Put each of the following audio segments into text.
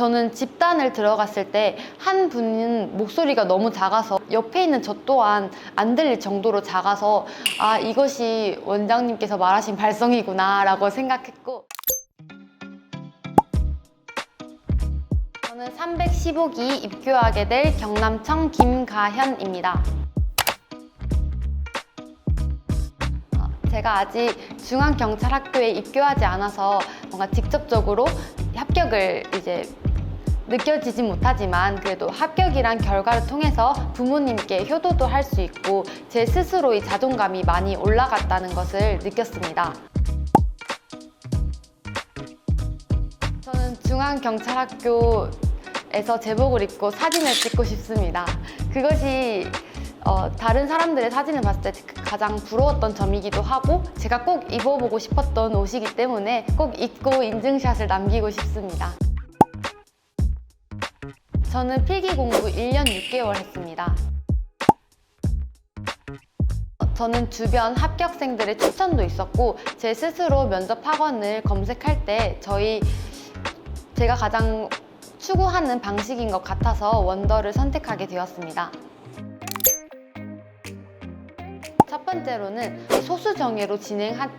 저는 집단을 들어갔을 때 한 분은 목소리가 너무 작아서 옆에 있는 저 또한 안 들릴 정도로 작아서 아 이것이 원장님께서 말하신 발성이구나 라고 생각했고 저는 315기 입교하게 될 경남청 김가현입니다. 어, 제가 아직 중앙경찰학교에 입교하지 않아서 뭔가 직접적으로 합격을 이제 느껴지진 못하지만 그래도 합격이란 결과를 통해서 부모님께 효도도 할 수 있고 제 스스로의 자존감이 많이 올라갔다는 것을 느꼈습니다. 저는 중앙경찰학교에서 제복을 입고 사진을 찍고 싶습니다. 그것이 어, 다른 사람들의 사진을 봤을 때 가장 부러웠던 점이기도 하고 제가 꼭 입어보고 싶었던 옷이기 때문에 꼭 입고 인증샷을 남기고 싶습니다. 저는 필기 공부 1년 6개월 했습니다. 어, 저는 주변 합격생들의 추천도 있었고 제 스스로 면접 학원을 검색할 때 저희 제가 가장 추구하는 방식인 것 같아서 원더를 선택하게 되었습니다. 첫 번째로는 소수 정예로 진행한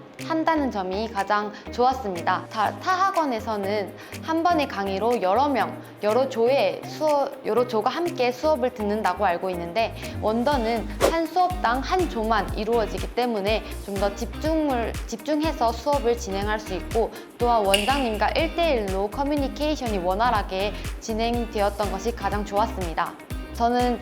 다는 점이 가장 좋았습니다. 다- 타 학원에서는 한 번의 강의로 여러 명, 여러 조의 수업, 여러 조가 함께 수업을 듣는다고 알고 있는데 원더는 한 수업당 한 조만 이루어지기 때문에 좀 더 집중을 집중해서 수업을 진행할 수 있고 또한 원장님과 1대1로 커뮤니케이션이 원활하게 진행되었던 것이 가장 좋았습니다. 저는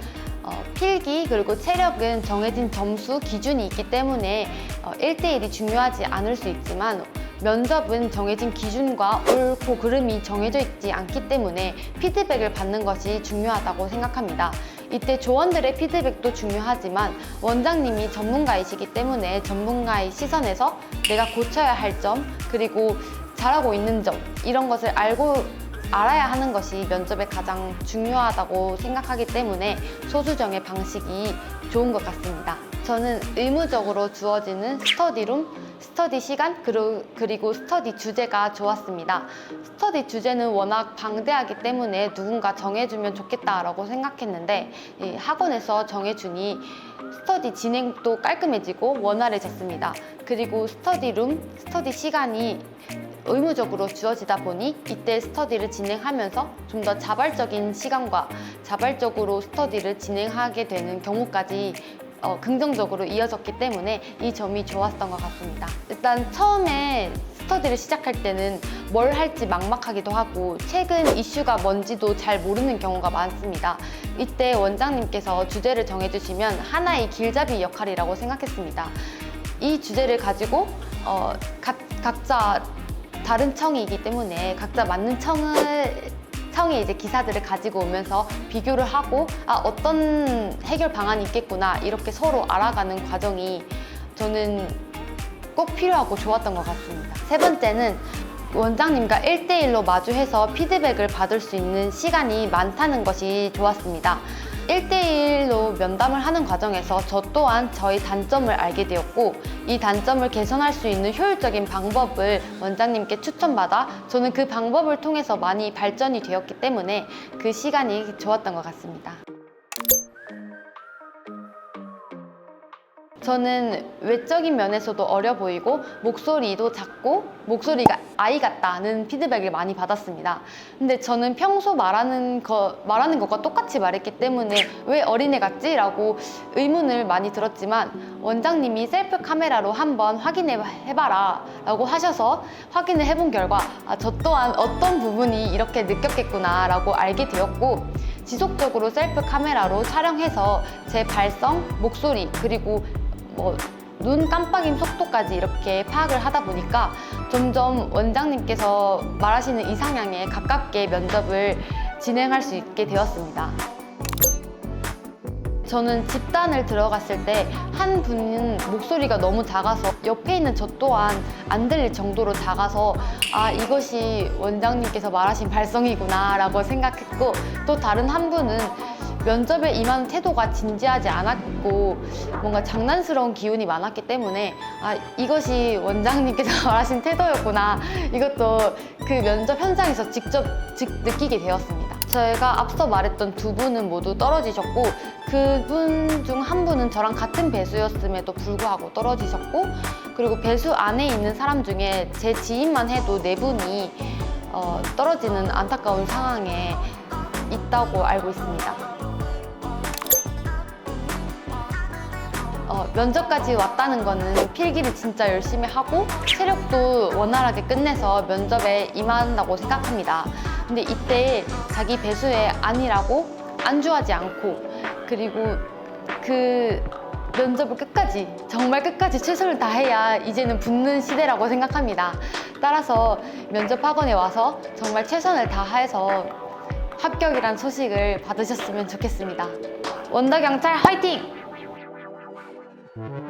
어, 필기 그리고 체력은 정해진 점수 기준이 있기 때문에 어, 1대1이 중요하지 않을 수 있지만 면접은 정해진 기준과 옳고 그름이 정해져 있지 않기 때문에 피드백을 받는 것이 중요하다고 생각합니다. 이때 조원들의 피드백도 중요하지만 원장님이 전문가이시기 때문에 전문가의 시선에서 내가 고쳐야 할 점 그리고 잘하고 있는 점 이런 것을 알고 알아야 하는 것이 면접에 가장 중요하다고 생각하기 때문에 소수정의 방식이 좋은 것 같습니다. 저는 의무적으로 주어지는 스터디룸, 스터디 시간, 그리고- 스터디 주제가 좋았습니다. 스터디 주제는 워낙 방대하기 때문에 누군가 정해주면 좋겠다라고 생각했는데 이 학원에서 정해주니 스터디 진행도 깔끔해지고 원활해졌습니다. 그리고 스터디 룸, 스터디 시간이 의무적으로 주어지다 보니 이때 스터디를 진행하면서 좀 더 자발적인 시간과 자발적으로 스터디를 진행하게 되는 경우까지 어, 긍정적으로 이어졌기 때문에 이 점이 좋았던 것 같습니다. 일단 처음에 스터디를 시작할 때는 뭘 할지 막막하기도 하고 최근 이슈가 뭔지도 잘 모르는 경우가 많습니다. 이때 원장님께서 주제를 정해주시면 하나의 길잡이 역할이라고 생각했습니다. 이 주제를 가지고 어, 각, 각자 다른 청이기 때문에 각자 맞는 청을 청의 이제 기사들을 가지고 오면서 비교를 하고 아 어떤 해결 방안이 있겠구나 이렇게 서로 알아가는 과정이 저는 꼭 필요하고 좋았던 것 같습니다. 세 번째는 원장님과 1대1로 마주해서 피드백을 받을 수 있는 시간이 많다는 것이 좋았습니다. 1대1로 면담을 하는 과정에서 저 또한 저희 단점을 알게 되었고 이 단점을 개선할 수 있는 효율적인 방법을 원장님께 추천받아 저는 그 방법을 통해서 많이 발전이 되었기 때문에 그 시간이 좋았던 것 같습니다. 저는 외적인 면에서도 어려 보이고 목소리도 작고 목소리가 아이 같다는 피드백을 많이 받았습니다. 근데 저는 평소 말하는 거 말하는 것과 똑같이 말했기 때문에 왜 어린애 같지라고 의문을 많이 들었지만 원장님이 셀프 카메라로 한번 확인해 해봐라라고 하셔서 확인을 해본 결과 아, 저 또한 어떤 부분이 이렇게 느꼈겠구나라고 알게 되었고 지속적으로 셀프 카메라로 촬영해서 제 발성, 목소리 그리고 뭐 눈 깜빡임 속도까지 이렇게 파악을 하다 보니까 점점 원장님께서 말하시는 이상향에 가깝게 면접을 진행할 수 있게 되었습니다. 저는 집단을 들어갔을 때 한 분은 목소리가 너무 작아서 옆에 있는 저 또한 안 들릴 정도로 작아서 아 이것이 원장님께서 말하신 발성이구나 라고 생각했고 또 다른 한 분은 면접에 임하는 태도가 진지하지 않았고 뭔가 장난스러운 기운이 많았기 때문에 아 이것이 원장님께서 말하신 태도였구나 이것도 그 면접 현장에서 직접 직 느끼게 되었습니다. 저희가 앞서 말했던 두 분은 모두 떨어지셨고 그분 중 한 분은 저랑 같은 배수였음에도 불구하고 떨어지셨고 그리고 배수 안에 있는 사람 중에 제 지인만 해도 네 분이 어, 떨어지는 안타까운 상황에 있다고 알고 있습니다. 어, 면접까지 왔다는 거는 필기를 진짜 열심히 하고 체력도 원활하게 끝내서 면접에 임한다고 생각합니다. 근데 이때 자기 배수에 아니라고 안주하지 않고 그리고 그 면접을 끝까지 정말 끝까지 최선을 다해야 이제는 붙는 시대라고 생각합니다. 따라서 면접 학원에 와서 정말 최선을 다해서 합격이란 소식을 받으셨으면 좋겠습니다. 원더 경찰 화이팅! Thank you.